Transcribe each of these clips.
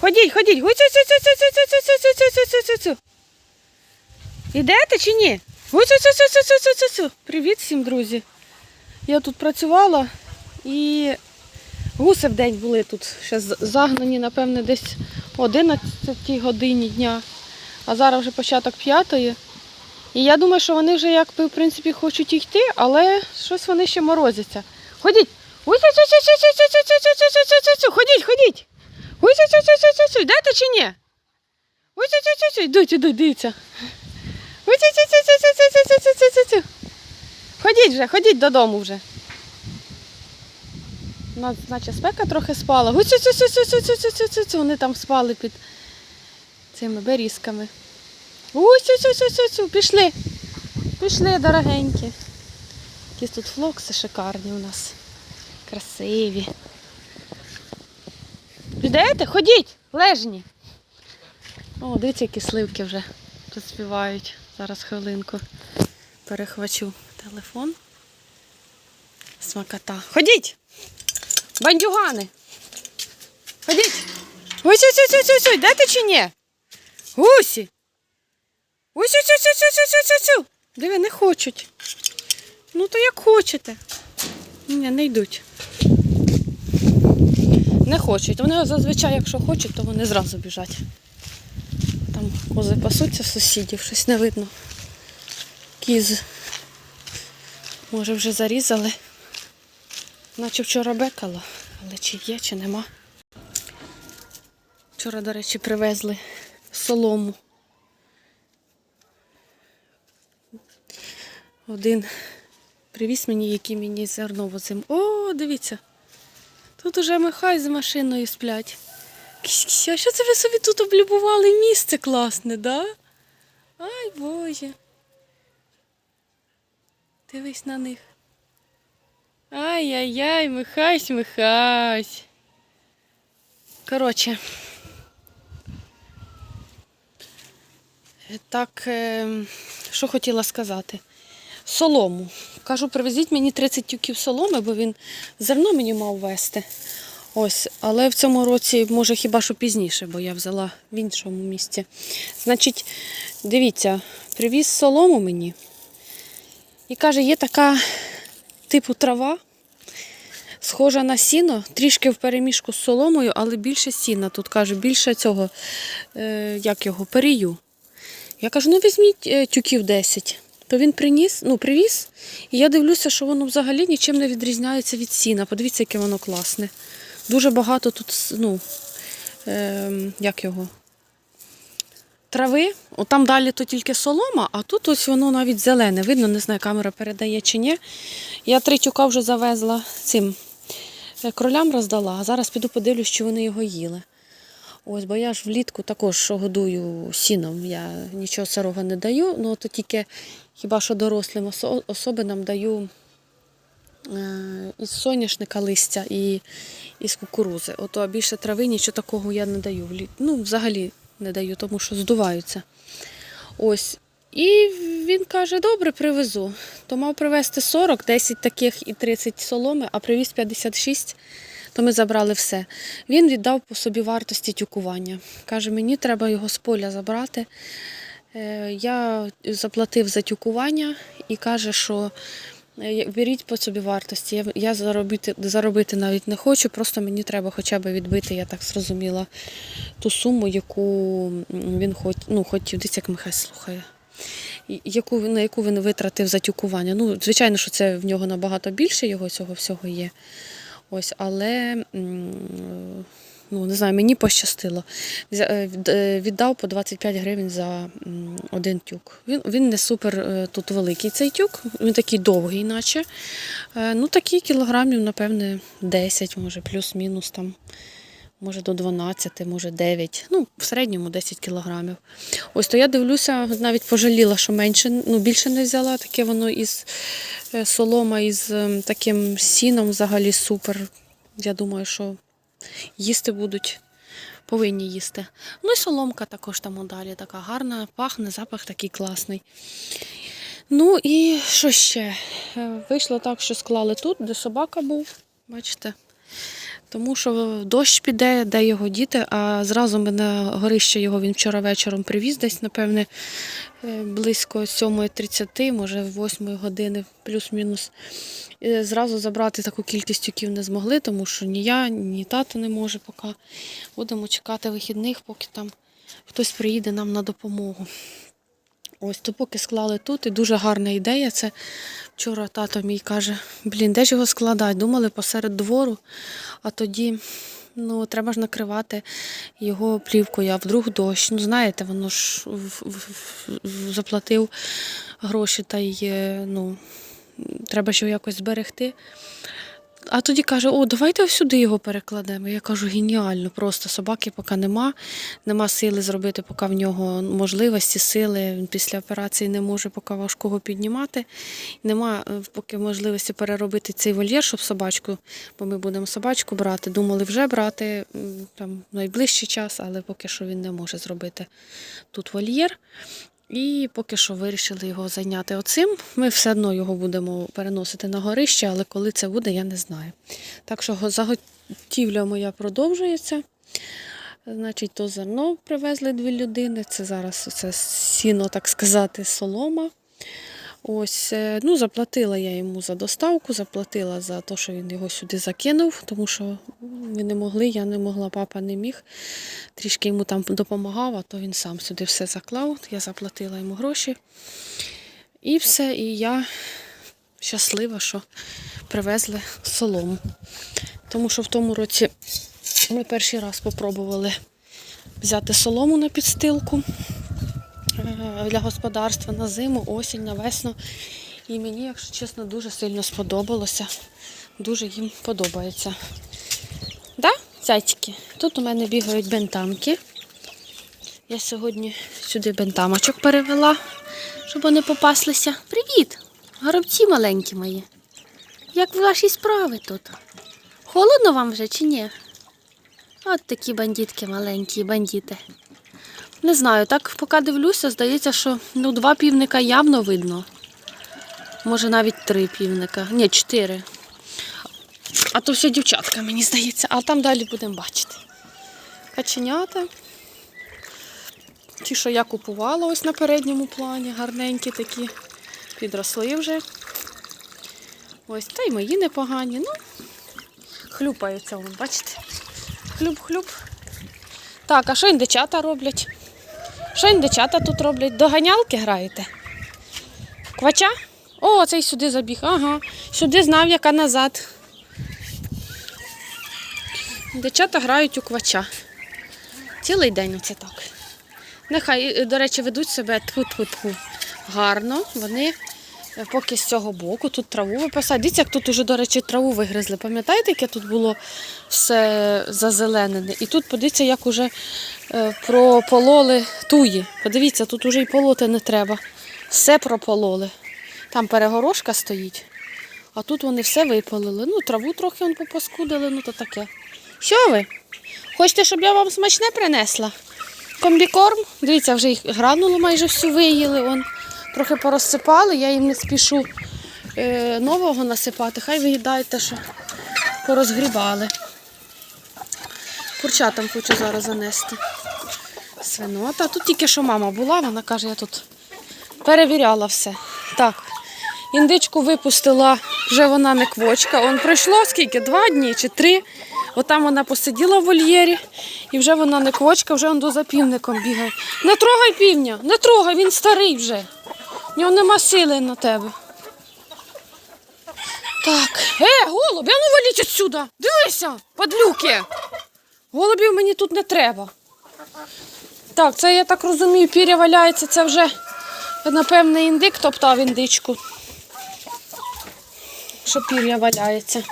Ходіть, ходіть. Ідете чи ні? Привіт всім, друзі. Я тут працювала і гуси в день були тут. Ще загнані, напевне, десь о 11 годині дня. А зараз вже початок п'ятої. І я думаю, що вони вже якби в принципі хочуть йти, але щось вони ще морозяться. Ходіть! Ходіть, ходіть. Дайте чи ні? Йдуть, йдуть, дивіться. Ходіть вже, ходіть додому вже. Наче спека трохи спала. Вони там спали під цими берізками. Пішли. Пішли, дорогенькі. Якісь тут флокси шикарні у нас. Красиві. Йдете? Ходіть, лежні. О, дивіться, які сливки вже розспівають. Зараз хвилинку перехвачу телефон. Смакота. Ходіть! Бандюгани! Ходіть! Ось ось ось ось ось, ось. йдете чи ні? Гусі! Ось ось ось ось ось ось ось ось. Диви, не хочуть. Ну то як хочете. Ні, не йдуть. Не хочуть. Вони зазвичай, якщо хочуть, то вони зразу біжать. Там кози пасуться сусідів, щось не видно. Кіз. Може вже зарізали. Наче вчора бекало, але чи є, чи нема. Вчора, до речі, привезли солому. Один привіз мені, який мені зерно возив. О, дивіться. Тут уже Михай з машиною сплять. А що це ви собі тут облюбували місце класне, да? Ай Боже. Дивись на них. Ай-яй-яй, Михась, Михась. Коротше. Так, е, що хотіла сказати. Солому. Кажу, привезіть мені 30 тюків соломи, бо він зерно мені мав вести. Ось, але в цьому році, може, хіба що пізніше, бо я взяла в іншому місці. Значить, дивіться, привіз солому мені. І каже, є така типу трава, схожа на сіно, трішки в переміжку з соломою, але більше сіна. Тут каже, більше цього, е, як його, перію. Я кажу, ну візьміть е, тюків 10. То він приніс, ну, привіз, і я дивлюся, що воно взагалі нічим не відрізняється від сіна. Подивіться, яке воно класне. Дуже багато тут, ну, е, як його, трави. От там далі то тільки солома, а тут ось воно навіть зелене. Видно, не знаю, камера передає чи ні. Я три тюка вже завезла цим е, кролям роздала, а зараз піду подивлюсь, чи вони його їли. Ось, бо я ж влітку також годую сіном. Я нічого сирого не даю, ну то тільки хіба що дорослим особинам даю е, із соняшника листя і із кукурузи. Ото більше трави нічого такого я не даю. Ну, взагалі не даю, тому що здуваються. Ось. І він каже, добре, привезу. То мав привезти 40, 10 таких і 30 соломи, а привіз 56 то ми забрали все. Він віддав по собі вартості тюкування. Каже, мені треба його з поля забрати. Е, Я заплатив за тюкування і каже, що е, беріть по собі вартості. Я, заробити, заробити навіть не хочу, просто мені треба хоча б відбити, я так зрозуміла, ту суму, яку він хоч, ну, хотів. Дивіться, як Михай слухає. Яку, на яку він витратив за тюкування. Ну, звичайно, що це в нього набагато більше його цього всього є. Ось, але ну, не знаю, мені пощастило. Е, е, Віддав по 25 гривень за один тюк. Він, він не супер е, тут великий цей тюк, він такий довгий, наче. Ну, такий кілограмів, напевне, 10, може, плюс-мінус там. Може до 12, може 9, ну, в середньому 10 кілограмів. Ось то я дивлюся, навіть пожаліла, що менше, ну, більше не взяла. Таке воно із е, солома, із е, таким сіном взагалі супер. Я думаю, що їсти будуть, повинні їсти. Ну і соломка також там далі така гарна, пахне, запах такий класний. Ну і що ще? Е, Вийшло так, що склали тут, де собака був. Бачите? Тому що дощ піде, де його діти, а зразу ми на горище його він вчора вечором привіз, десь, напевне, е, близько 7.30, може 8 години, плюс-мінус. Зразу забрати таку кількість тюків не змогли, тому що ні я, ні тато не може поки. Будемо чекати вихідних, поки там хтось приїде нам на допомогу. Ось то поки склали тут, і дуже гарна ідея. Це вчора тато мій каже: блін, де ж його складати? Думали посеред двору, а тоді ну, треба ж накривати його плівкою, а вдруг дощ. Ну, знаєте, воно ж заплатив гроші та й ну, треба ж його якось зберегти. А тоді каже: О, давайте сюди його перекладемо. Я кажу, геніально, просто собаки поки нема, нема сили зробити, поки в нього можливості, сили. Він після операції не може поки важкого піднімати. Нема е, поки можливості переробити цей вольєр, щоб собачку, бо ми будемо собачку брати. Думали вже брати там найближчий час, але поки що він не може зробити тут вольєр. І поки що вирішили його зайняти оцим. Ми все одно його будемо переносити на горище, але коли це буде, я не знаю. Так що заготівля моя продовжується. Значить, то зерно привезли дві людини. Це зараз це сіно, так сказати, солома. Ось, е, ну, заплатила я йому за доставку, заплатила за те, що він його сюди закинув, тому що ми не могли, я не могла, папа не міг. Трішки йому там допомагав, а то він сам сюди все заклав. Я заплатила йому гроші. І все, і я щаслива, що привезли солому. Тому що в тому році ми перший раз спробували взяти солому на підстилку для господарства на зиму, осінь, на весну. І мені, якщо чесно, дуже сильно сподобалося. Дуже їм подобається. Да, зайчики? Тут у мене бігають бентамки. Я сьогодні сюди бентамочок перевела, щоб вони попаслися. Привіт! Горобці маленькі мої. Як ваші справи тут? Холодно вам вже чи ні? От такі бандитки маленькі, бандити. Не знаю, так поки дивлюся, здається, що ну, два півника явно видно. Може навіть три півника. Ні, чотири. А то все дівчатка, мені здається, а там далі будемо бачити. Каченята. Ті, що я купувала ось на передньому плані, гарненькі такі, підросли вже. Ось, та й мої непогані. Ну, хлюпаються, вон, бачите? Хлюп-хлюп. Так, а що індичата роблять? Що індичата тут роблять? Доганялки граєте? Квача? О, цей сюди забіг. Ага. Сюди знав, яка назад. Дівчата грають у квача. Цілий день оце так. Нехай, е, до речі, ведуть себе тху-тху-тху. Гарно. Вони поки з цього боку тут траву випасають. Дивіться, як тут уже, до речі, траву вигризли. Пам'ятаєте, яке тут було все зазеленене? І тут подивіться, як уже е, пропололи туї. Подивіться, тут уже і полоти не треба. Все пропололи. Там перегорошка стоїть. А тут вони все випалили. Ну, траву трохи он попаскудили, ну то таке. Що ви? Хочете, щоб я вам смачне принесла? Комбікорм? Дивіться, вже їх гранулу майже всю виїли. Он. Трохи порозсипали, я їм не спішу е, нового насипати. Хай виїдають те, що порозгрібали. Курчатам хочу зараз занести. Свинота. Тут тільки що мама була, вона каже, я тут перевіряла все. Так, індичку випустила, вже вона не квочка. Он пройшло скільки? Два дні чи три. Отам вона посиділа в вольєрі, і вже вона не квочка, вже он до за півником бігає. Не трогай півня, не трогай, він старий вже. Нього нема сили на тебе. Так, е, голуб, а ну валіть отсюда. Дивися, падлюки. Голубів мені тут не треба. Так, це я так розумію, піря валяється, це вже, напевне, індик топтав індичку. Що пір'я валяється.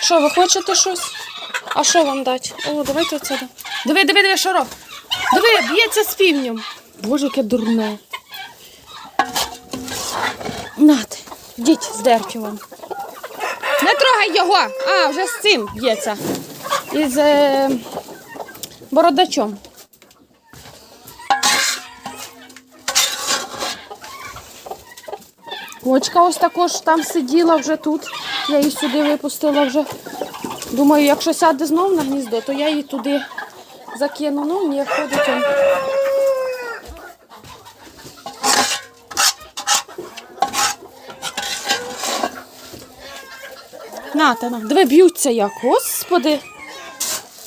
Що, ви хочете щось? А що вам дати? О, давайте оце. Диви, диви, диви, що. Диви, б'ється з півнем. Боже, яке дурне. Нате, йдіть з дерчувом. Не трогай його! А, вже з цим б'ється. Із е, бородачом. Кочка ось також там сиділа вже тут. Я її сюди випустила вже Думаю, якщо сяде знов на гніздо, то я її туди закину. Ну, ні, ходить он. Диви, б'ються як, господи.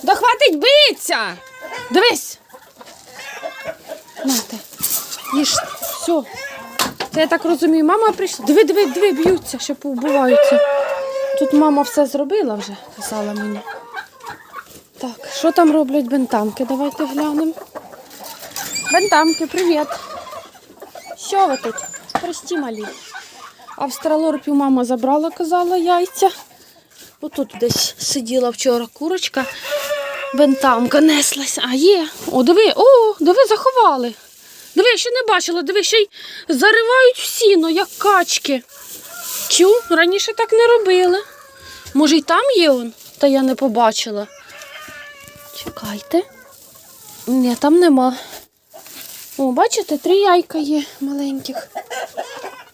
Да хватить битися! Дивись! Ната, їж, все. Це я так розумію, мама прийшла. Диви, диви, диви, б'ються, ще повбиваються. Тут мама все зробила вже, казала мені. Так, що там роблять бентамки? Давайте глянемо. Бентамки, привіт. Що ви тут? Прості малі. Австралорпів мама забрала, казала, яйця. Отут десь сиділа вчора курочка. Бентамка неслась. А є. О, диви, о, диви, заховали. Диви, я ще не бачила, диви, ще й заривають в сіно, як качки. Чу, раніше так не робили. Може, й там є он? Та я не побачила. Чекайте. Ні, там нема. О, бачите, три яйка є маленьких.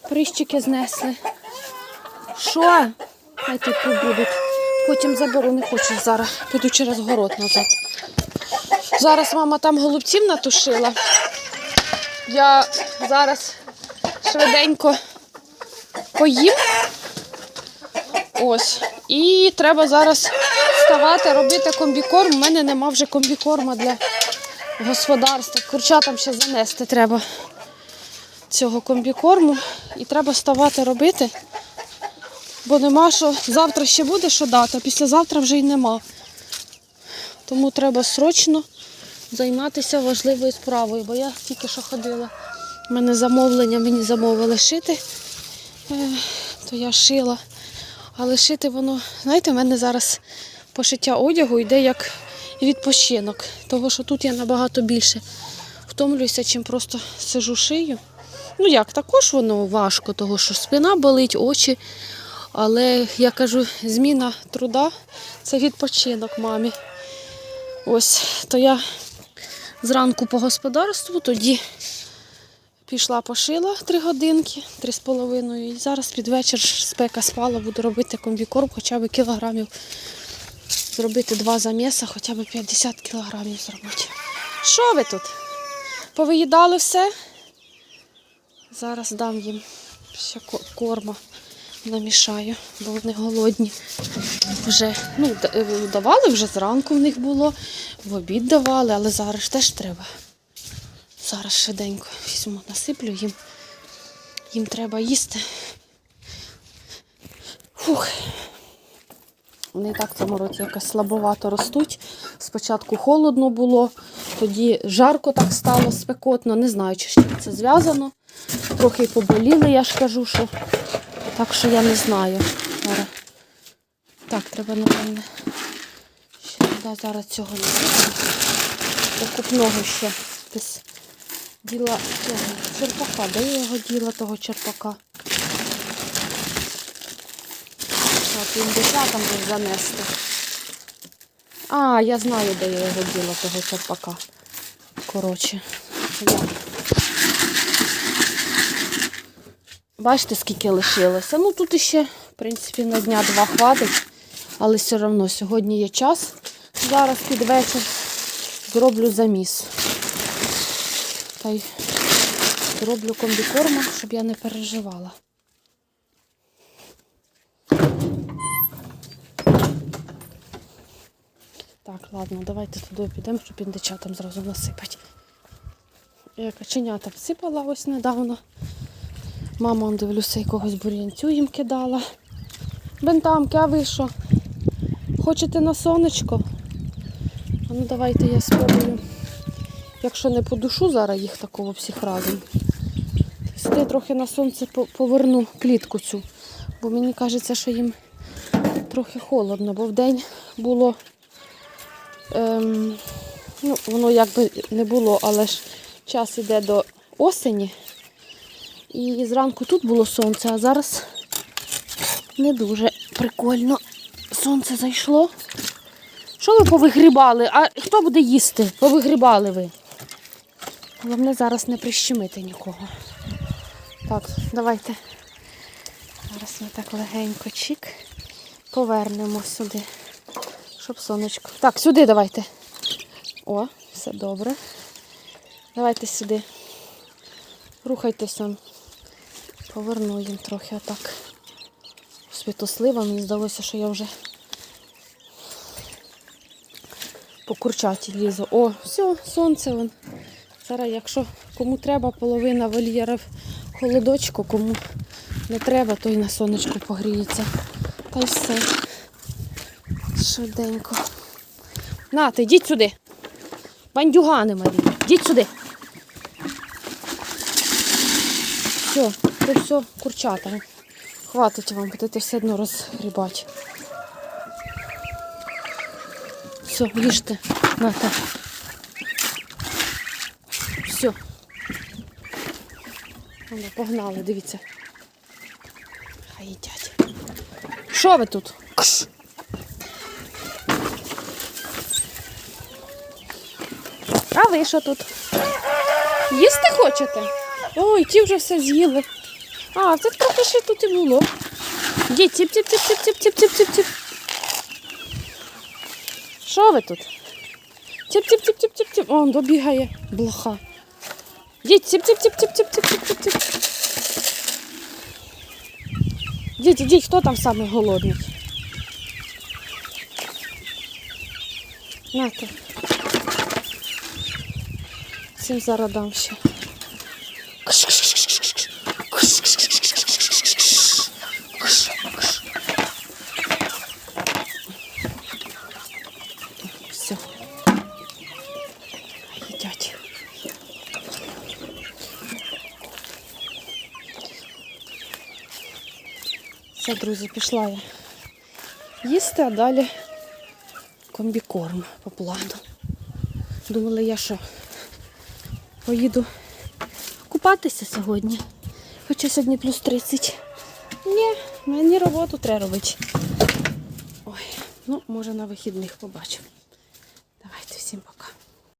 Прищики знесли. Що? Хай тут побудуть. Потім заберу, не хочу зараз. Піду через город назад. Зараз мама там голубців натушила. Я зараз швиденько поїм. Ось. І треба зараз вставати, робити комбікорм. У мене нема вже комбікорма для господарства. Курчатам ще занести треба цього комбікорму. І треба вставати робити. Бо нема що. Завтра ще буде що дати, а післязавтра вже й нема. Тому треба срочно займатися важливою справою, бо я тільки що ходила. У мене замовлення, мені замовили шити, Е, то я шила. Але шити воно, знаєте, в мене зараз пошиття одягу йде як відпочинок. Того, що тут я набагато більше втомлююся, чим просто сижу шию. Ну як, також воно важко, того що спина болить, очі. Але я кажу, зміна труда це відпочинок мамі. Ось, то я зранку по господарству, тоді пішла пошила три годинки, три з половиною. І зараз під вечір спека спала, буду робити комбікорм, хоча б кілограмів. Зробити два заміса, хоча б 50 кілограмів зробити. Що ви тут? Повиїдали все? Зараз дам їм ще корма намішаю, бо вони голодні. Вже ну, е, давали вже зранку в них було, в обід давали, але зараз теж треба. Зараз швиденько візьму, насиплю їм. Їм треба їсти. Фух. Вони так в цьому році якось слабовато ростуть. Спочатку холодно було, тоді жарко так стало, спекотно. Не знаю, чи з чим це зв'язано. Трохи поболіли, я ж кажу, що. Так що я не знаю. Так, треба, напевне. Ще туди зараз цього не буде. Покупного ще десь діла цього черпака. Де я його діла, того черпака? Так, він десятам десь занести. А, я знаю, де я його діла, того черпака. Коротше. я. Бачите, скільки лишилося. Ну тут іще, в принципі, на дня два хватить, але все одно сьогодні є час. Зараз під вечір зроблю заміс. Та й зроблю комбікорму, щоб я не переживала. Так, ладно, давайте туди підемо, щоб індичатам зразу насипати. Я каченята всипала ось недавно. Мама, дивлюся, якогось бур'янцю їм кидала. Бентамки, а ви що? Хочете на сонечко? А ну давайте я спробую. Якщо не подушу зараз їх такого всіх разом. Сюди трохи на сонце поверну клітку цю. Бо мені кажеться, що їм трохи холодно, бо вдень було. Ем, ну, воно якби не було, але ж час іде до осені. І зранку тут було сонце, а зараз не дуже прикольно. Сонце зайшло. Що ви повигрібали? А хто буде їсти? Повигрібали ви. Головне зараз не прищемити нікого. Так, давайте. Зараз ми так легенько чик повернемо сюди Щоб сонечко. Так, сюди давайте. О, все добре. Давайте сюди. Рухайтеся. Поверну їм трохи отак. Світослива, мені здалося, що я вже по курчаті лізу. О, все, сонце вон. Зараз, якщо кому треба, половина вольєра в холодочку, кому не треба, то й на сонечку погріється. Та й все. Швиденько. Нате, йдіть сюди. Бандюгани малі. Йдіть сюди. Все, то все, курчата. Хватить вам, будете все одно розгрібати. Все, їжте. Нате. Все. Воно, погнали, дивіться. Хай їдять. Що ви тут? Кш. А ви що тут? Їсти хочете? Ой, ті вже все з'їли. А, це трохи ще тут і було. Діть, тіп тіп тіп тіп тіп тіп тіп тіп тіп Що ви тут? Тіп тіп тіп тіп тіп тіп Он добігає блоха. Діть, тіп тіп тіп тіп тіп тіп тіп тіп тіп Діть, ідіть, хто там самий голодний? Нате. Цим зараз дам ще. Все. Їдять. Все, друзі, пішла я їсти, а далі комбікорм по плану. Думала я, що поїду купатися сьогодні. Хоча сьогодні плюс 30. Ні, мені роботу треба робити. Ой, ну може на вихідних побачимо.